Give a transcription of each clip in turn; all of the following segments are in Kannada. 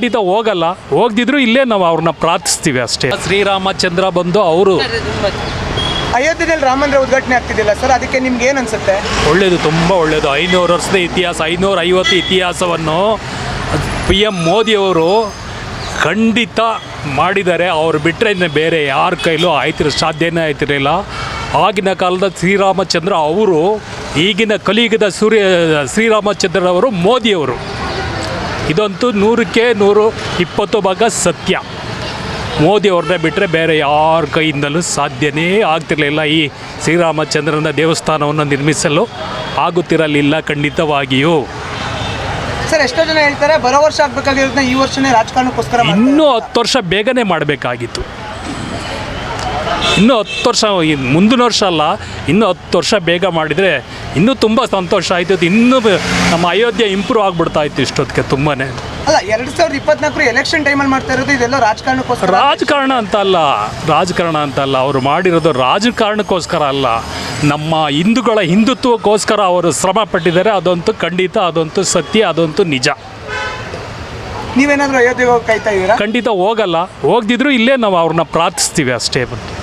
ಖಂಡಿತ ಹೋಗಲ್ಲ. ಹೋಗ್ದಿದ್ರು ಇಲ್ಲೇ ನಾವು ಅವ್ರನ್ನ ಪ್ರಾರ್ಥಿಸ್ತೀವಿ ಅಷ್ಟೇ. ಶ್ರೀರಾಮಚಂದ್ರ ಬಂದು ಅವರು. ಅಯೋಧ್ಯೆಯಲ್ಲಿ ರಾಮ ಮಂದಿರ ಉದ್ಘಾಟನೆ ಆಗ್ತಿದ್ದಿಲ್ಲ ಸರ್ ಅದಕ್ಕೆ ನಿಮ್ಗೆ ಏನು ಅನ್ಸುತ್ತೆ? ಒಳ್ಳೇದು ತುಂಬ ಒಳ್ಳೇದು. ಐನೂರು ವರ್ಷದ ಇತಿಹಾಸ ಐನೂರ ಐವತ್ತು ಇತಿಹಾಸವನ್ನು ಪಿ ಎಂ ಮೋದಿಯವರು ಖಂಡಿತ ಮಾಡಿದ್ದಾರೆ. ಅವ್ರು ಬಿಟ್ಟರೆ ಇನ್ನು ಬೇರೆ ಯಾರ ಕೈಲೂ ಆಯ್ತಿರ ಸಾಧ್ಯನೇ ಆಯ್ತಿರಲಿಲ್ಲ. ಆಗಿನ ಕಾಲದ ಶ್ರೀರಾಮಚಂದ್ರ ಅವರು ಈಗಿನ ಕಲಿಯುಗದ ಸೂರ್ಯ ಶ್ರೀರಾಮಚಂದ್ರವರು ಮೋದಿಯವರು. ಇದಂತೂ ನೂರಕ್ಕೆ ನೂರು ಇಪ್ಪತ್ತು ಭಾಗ ಸತ್ಯ. ಮೋದಿ ಅವ್ರದ್ದೇ ಬಿಟ್ಟರೆ ಬೇರೆ ಯಾರ ಕೈಯಿಂದಲೂ ಸಾಧ್ಯನೇ ಆಗ್ತಿರಲಿಲ್ಲ ಈ ಶ್ರೀರಾಮಚಂದ್ರನ ದೇವಸ್ಥಾನವನ್ನು ನಿರ್ಮಿಸಲು. ಆಗುತ್ತಿರಲಿಲ್ಲ ಖಂಡಿತವಾಗಿಯೂ. ಸರ್ ಎಷ್ಟೋ ಜನ ಹೇಳ್ತಾರೆ ಬರೋ ವರ್ಷ ಆಗಬೇಕಾಗಿರೋದನ್ನ ಈ ವರ್ಷನೇ ರಾಜಕಾರಣಕ್ಕೋಸ್ಕರ. ಇನ್ನೂ ಹತ್ತು ವರ್ಷ ಬೇಗನೆ ಮಾಡಬೇಕಾಗಿತ್ತು. ಇನ್ನೂ ಹತ್ತು ವರ್ಷ ಮುಂದಿನ ವರ್ಷ ಅಲ್ಲ ಇನ್ನೂ ಹತ್ತು ವರ್ಷ ಬೇಗ ಮಾಡಿದರೆ ಇನ್ನೂ ತುಂಬ ಸಂತೋಷ ಆಯ್ತು. ಇನ್ನೂ ನಮ್ಮ ಅಯೋಧ್ಯೆ ಇಂಪ್ರೂವ್ ಆಗ್ಬಿಡ್ತಾ ಇತ್ತು ಇಷ್ಟೊತ್ತಿಗೆ ತುಂಬಾ ಅಲ್ಲ ಎರಡ್ ಸಾವಿರದ ಇಪ್ಪತ್ನಾಲ್ಕರ ಎಲೆಕ್ಷನ್ ಟೈಮಲ್ಲಿ ಮಾಡ್ತಾ ಇರೋದು ಇದೆಲ್ಲ ರಾಜಕಾರಣಕ್ಕೋಸ್ಕರ? ರಾಜಕಾರಣ ಅಂತ ಅಲ್ಲ ರಾಜಕಾರಣ ಅಂತ ಅಲ್ಲ. ಅವರು ಮಾಡಿರೋದು ರಾಜಕಾರಣಕ್ಕೋಸ್ಕರ ಅಲ್ಲ. ನಮ್ಮ ಹಿಂದೂಗಳ ಹಿಂದುತ್ವಕ್ಕೋಸ್ಕರ ಅವರು ಶ್ರಮ ಪಟ್ಟಿದ್ದಾರೆ. ಅದಂತೂ ಖಂಡಿತ ಅದಂತೂ ಸತ್ಯ ಅದಂತೂ ನಿಜ. ನೀವೇನಾದ್ರೂ ಅಯೋಧ್ಯೆಗೆ ಹೋಗಿ ಕಾಯ್ತಾ ಇದ್ದೀರಾ? ಖಂಡಿತ ಹೋಗಲ್ಲ. ಹೋಗ್ದಿದ್ರು ಇಲ್ಲೇ ನಾವು ಅವ್ರನ್ನ ಪ್ರಾರ್ಥಿಸ್ತೀವಿ ಅಷ್ಟೇ ಬಂದು.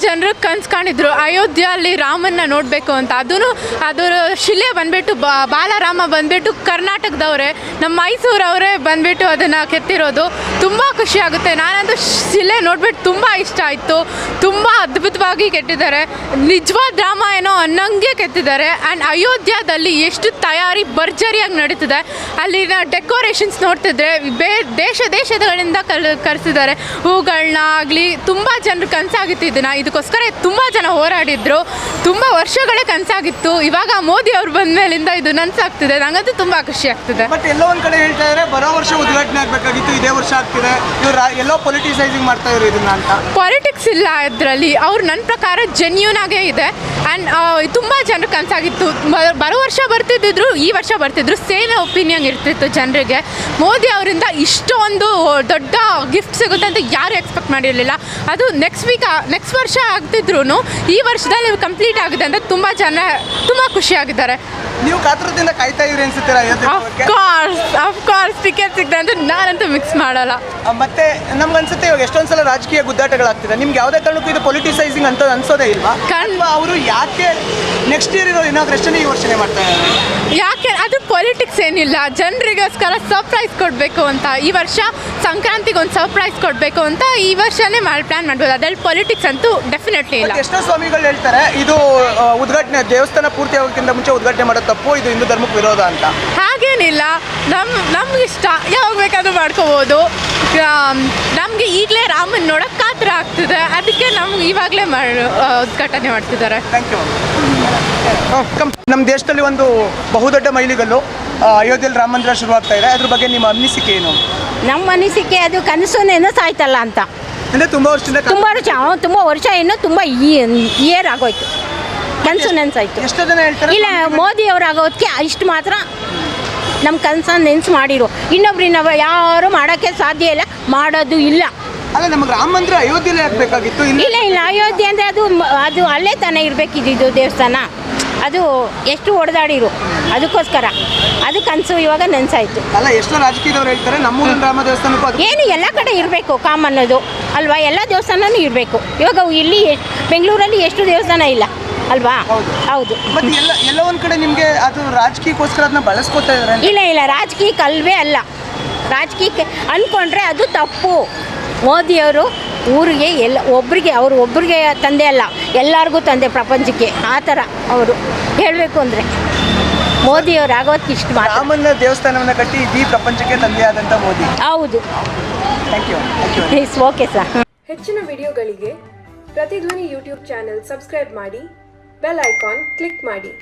ಜನರು ಕನ್ಸು ಕಾಣಿದ್ರು ಅಯೋಧ್ಯೆಯಲ್ಲಿ ರಾಮನ್ನ ನೋಡಬೇಕು ಅಂತ. ಅದೂ ಅದರ ಶಿಲೆ ಬಂದ್ಬಿಟ್ಟು ಬಾಲರಾಮ ಬಂದ್ಬಿಟ್ಟು ಕರ್ನಾಟಕದವರೇ, ನಮ್ಮ ಮೈಸೂರವರೇ ಬಂದ್ಬಿಟ್ಟು ಅದನ್ನು ಕೆತ್ತಿರೋದು. ತುಂಬ ಖುಷಿ ಆಗುತ್ತೆ. ನಾನಂತೂ ಶಿಲೆ ನೋಡ್ಬಿಟ್ಟು ತುಂಬ ಇಷ್ಟ ಆಯಿತು. ತುಂಬ ಅದ್ಭುತವಾಗಿ ಕೆತ್ತಿದ್ದಾರೆ. ನಿಜವಾದ ರಾಮಾಯಣ ಅನ್ನಂಗೆ ಕೆತ್ತಿದ್ದಾರೆ. ಆ್ಯಂಡ್ ಅಯೋಧ್ಯದಲ್ಲಿ ಎಷ್ಟು ತಯಾರಿ ಭರ್ಜರಿಯಾಗಿ ನಡೀತಿದೆ. ಅಲ್ಲಿನ ಡೆಕೋರೇಷನ್ಸ್ ನೋಡ್ತಿದ್ರೆ, ಬೇ, ದೇಶ ದೇಶಗಳಿಂದ ಕಲ್, ಕರೆಸಿದ್ದಾರೆ. ಹೂಗಳನ್ನ ಆಗಲಿ, ತುಂಬ ಜನರು ಕನಸಾಗಿತ್ತು ಇದನ್ನು ಇದಕ್ಕೋಸ್ಕರ ತುಂಬ ಜನ ಹೋರಾಡಿದ್ರು. ತುಂಬ ವರ್ಷಗಳೇ ಕನಸಾಗಿತ್ತು. ಇವಾಗ ಮೋದಿ ಅವ್ರು ಬಂದ ಮೇಲಿಂದ ಇದು ನನ್ಸಾಗ್ತಿದೆ. ನನಗಂತೂ ತುಂಬ ಖುಷಿ ಆಗ್ತಿದೆ. ಬಟ್ ಎಲ್ಲೋ ಒಂದು ಕಡೆ ಹೇಳ್ತಾ ಇದ್ದಾರೆ ಬರೋ ವರ್ಷ ಉದ್ಘಾಟನೆ ಆಗಬೇಕಾಗಿತ್ತು ಇದೇ ವರ್ಷ ಆಗ್ತಿದೆ. ಇವ್ರು ಎಲ್ಲೋ ಪೊಲಿಟಿಸೈಸಿಂಗ್ ಮಾಡ್ತಾ ಇದ್ರು ಇದನ್ನ ಅಂತ. ಪಾಲಿಟಿಕ್ಸ್ ಇಲ್ಲ ಇದರಲ್ಲಿ ಅವ್ರು ನನ್ನ ಪ್ರಕಾರ ಜೆನ್ಯೂನ್ ಆಗೇ ಇದೆ. ಆ್ಯಂಡ್ ತುಂಬ ಜನರು ಕನಸಾಗಿತ್ತು. ಬರೋ ವರ್ಷ ಬರ್ತಿದ್ದಿದ್ರು ಈ ವರ್ಷ ಬರ್ತಿದ್ರು. ಸೇಮ್ ಒಪಿನಿಯನ್ ಇರ್ತಿತ್ತು ಜನರಿಗೆ. ಮೋದಿ ಅವರಿಂದ ಇಷ್ಟೊಂದು ದೊಡ್ಡ ಗಿಫ್ಟ್ ಸಿಗುತ್ತೆ ಅಂತ ಯಾರು ಎಕ್ಸ್ಪೆಕ್ಟ್ ಮಾಡಿರಲಿಲ್ಲ. ಅದು ನೆಕ್ಸ್ಟ್ ವೀಕ್ ನೆಕ್ಸ್ಟ್ ವರ್ಷ ಆಗ್ತಿದ್ರು ಈ ವರ್ಷದಲ್ಲಿ ಕಂಪ್ಲೀಟ್ ಆಗಿದೆ ಅಂತ ತುಂಬ ಜನ ತುಂಬ ಖುಷಿಯಾಗಿದ್ದಾರೆ ನೀವು ಕಾತುರದಿಂದ ಕಾಯ್ತಾ ಇದ್ರಿ ಅನ್ಸುತ್ತೀರಾ? ಅಫ್ಕೋರ್ಸ್ ಅಫ್ಕೋರ್ಸ್ ಟಿಕೆಟ್ ಸಿಗ್ತದೆ ಅಂತ ನಾನಂತೂ ಮಿಕ್ಸ್ ಮಾಡಲ್ಲ. ಮತ್ತೆ ನಮ್ಗೆ ಅನ್ಸುತ್ತೆ ಇವಾಗ ಎಷ್ಟೊಂದ್ ಸಲ ರಾಜಕೀಯ ಗುದ್ದಾಟಗಳಾಗ್ತಿದೆ ನಿಮ್ಗೆ ಯಾವುದೇ ಕಾರಣಕ್ಕೂ ಇದು ಪೊಲಿಟಿಸೈಸಿಂಗ್ ಅಂತ ಅನ್ಸೋದೇ ಇಲ್ವಾ? ಕಣ್- ಅವರು ಯಾಕೆ ನೆಕ್ಸ್ಟ್ ಇಯರ್ ಇರೋ ಇನಾಗ್ರೇಷನ್ ಈ ವರ್ಷನೇ ಮಾಡ್ತಾ ಯಾಕೆ? ಅದು ಪೊಲಿಟಿಕ್ಸ್ ಏನಿಲ್ಲ. ಜನರಿಗೋಸ್ಕರ ಸರ್ಪ್ರೈಸ್ ಕೊಡಬೇಕು ಅಂತ. ಈ ವರ್ಷ ಸಂಕ್ರಾಂತಿಗೆ ಒಂದು ಸರ್ಪ್ರೈಸ್ ಕೊಡಬೇಕು ಅಂತ ಈ ವರ್ಷನೇ ಮಾಡಿ ಪ್ಲಾನ್ ಮಾಡ್ಬೋದು. ಅದ್ರಲ್ಲಿ ಪೊಲಿಟಿಕ್ಸ್ ಅಂತೂ ಡೆಫಿನೆಟ್ಲಿ ಇಲ್ಲ. ಎಷ್ಟೋ ಸ್ವಾಮಿಗಳು ಹೇಳ್ತಾರೆ ಇದು ಉದ್ಘಾಟನೆ ದೇವಸ್ಥಾನ ಪೂರ್ತಿ ಆಗೋಕ್ಕಿಂತ ಮುಂಚೆ ಉದ್ಘಾಟನೆ ಮಾಡೋದು ತಪ್ಪು ಇದು ಹಿಂದೂ ಧರ್ಮಕ್ಕೆ ವಿರೋಧ ಅಂತ. ಹಾಗೇನಿಲ್ಲ. ನಮ್ಮ ನಮ್ಗೆ ಇಷ್ಟ. ಯಾವಾಗ ಬೇಕಾದರೂ ಮಾಡ್ಕೋಬೋದು. ನಮಗೆ ಈಗಲೇ ರಾಮನ್ ನೋಡೋಕೆ ಕಾತರ ಆಗ್ತಿದೆ. ಅದಕ್ಕೆ ನಮ್ಗೆ ಇವಾಗಲೇ ಮಾಡಿ ಉದ್ಘಾಟನೆ ಮಾಡ್ತಿದ್ದಾರೆ. ಥ್ಯಾಂಕ್ ಯು ನಮ್ಮ ದೇಶದಲ್ಲಿ ಒಂದು ಬಹುದೊಡ್ಡ ಮೈಲಿಗಲ್ಲು ಅಯೋಧ್ಯೆಯಲ್ಲಿ ರಾಮ ಮಂದಿರ ಶುರುವಾಗ್ತಾ ಇದೆ. ಅದ್ರ ಬಗ್ಗೆ ನಿಮ್ಮ ಅನಿಸಿಕೆ ಏನು? ನಮ್ಮ ಅನಿಸಿಕೆ ಅದು ಕನಸು ನೆನಸಾಯ್ತಲ್ಲ ಅಂತ. ಅಂದರೆ ತುಂಬ ವರ್ಷದಿಂದ ತುಂಬ ವರ್ಷ ಅವ್ನು ತುಂಬ ವರ್ಷ ಏನು ತುಂಬ ಇಯರ್ ಆಗೋಯ್ತು. ಕನಸು ನೆನಸಾಯ್ತು. ಎಷ್ಟೋ ಜನ ಹೇಳ್ತಾರೆ ಇಲ್ಲ ಮೋದಿ ಇಷ್ಟು ಮಾತ್ರ ನಮ್ಮ ಕನಸನ್ನು ನೆನ್ಸು ಮಾಡಿರು. ಇನ್ನೊಬ್ರು ಇನ್ನೊಬ್ರು ಯಾರು ಮಾಡೋಕ್ಕೆ ಸಾಧ್ಯ ಇಲ್ಲ ಮಾಡೋದು ಇಲ್ಲ. ಅಲ್ಲ ನಮಗೆ ರಾಮ ಮಂದಿರ ಅಯೋಧ್ಯೆಯಲ್ಲಿ ಆಗ್ಬೇಕಾಗಿತ್ತು ಇಲ್ಲಿ ಇಲ್ಲ ಇಲ್ಲ ಅಯೋಧ್ಯೆ ಅಂದರೆ ಅದು ಅದು ಅಲ್ಲೇ ತಾನೇ ಇರಬೇಕಿದ್ದು ದೇವಸ್ಥಾನ. ಅದು ಎಷ್ಟು ಹೊಡೆದಾಡಿರು? ಅದಕ್ಕೋಸ್ಕರ. ಅದು ಕನಸು ಇವಾಗ ನೆನ್ಸಾಯ್ತು. ಅಲ್ಲ ಎಷ್ಟೋ ರಾಜಕೀಯದವ್ರು ಹೇಳ್ತಾರೆ ನಮ್ಮೂರಿನ ರಾಮ ದೇವಸ್ಥಾನಕ್ಕೂ ಅದು ಏನು ಎಲ್ಲ ಕಡೆ ಇರಬೇಕು ಕಾಮ್ ಅನ್ನೋದು. ಅಲ್ವಾ? ಎಲ್ಲ ದೇವಸ್ಥಾನನೂ ಇರಬೇಕು. ಇವಾಗ ಇಲ್ಲಿ ಬೆಂಗಳೂರಲ್ಲಿ ಎಷ್ಟು ದೇವಸ್ಥಾನ ಇಲ್ಲ. ಅಲ್ವಾ? ಹೌದು. ಹೌದು. ಮತ್ತೆ ಎಲ್ಲ ಎಲ್ಲ ಒಂದ್ ಕಡೆ ನಿಮಗೆ ಅದು ರಾಜಕೀಯಕ್ಕೋಸ್ಕರ ಅದನ್ನ ಬಳಸ್ಕೊತಾ ಇದಾರೆ ಇಲ್ಲ ಇಲ್ಲ. ರಾಜಕೀಯಕ್ಕೆ ಅಲ್ವೇ ಅಲ್ಲ. ರಾಜಕೀಯಕ್ಕೆ ಅನ್ಕೊಂಡ್ರೆ ಅದು ತಪ್ಪು. ಮೋದಿಯವರು ಊರಿಗೆ ಎಲ್ಲ ಒಬ್ಬರಿಗೆ ಅವರು ಒಬ್ಬರಿಗೆ ತಂದೆ ಅಲ್ಲ ಎಲ್ಲರಿಗೂ ತಂದೆ ಪ್ರಪಂಚಕ್ಕೆ. ಆ ಥರ ಅವರು. ಹೇಳಬೇಕು ಅಂದರೆ ಮೋದಿಯವರು ಆಗೋದಕ್ಕೆ ಇಷ್ಟು ಮಾತ್ರ. ರಾಮನ ದೇವಸ್ಥಾನವನ್ನ ಕಟ್ಟಿ ಇಡೀ ಪ್ರಪಂಚಕ್ಕೆ ತಂದೆ ಆದಂಥ ಮೋದಿ. ಹೌದು. Thank you it's okay sir ಹೆಚ್ಚಿನ ವಿಡಿಯೋಗಳಿಗೆ ಪ್ರತಿಧ್ವನಿ ಯೂಟ್ಯೂಬ್ ಚಾನೆಲ್ ಸಬ್ಸ್ಕ್ರೈಬ್ ಮಾಡಿ ಬೆಲ್ ಐಕಾನ್ ಕ್ಲಿಕ್ ಮಾಡಿ.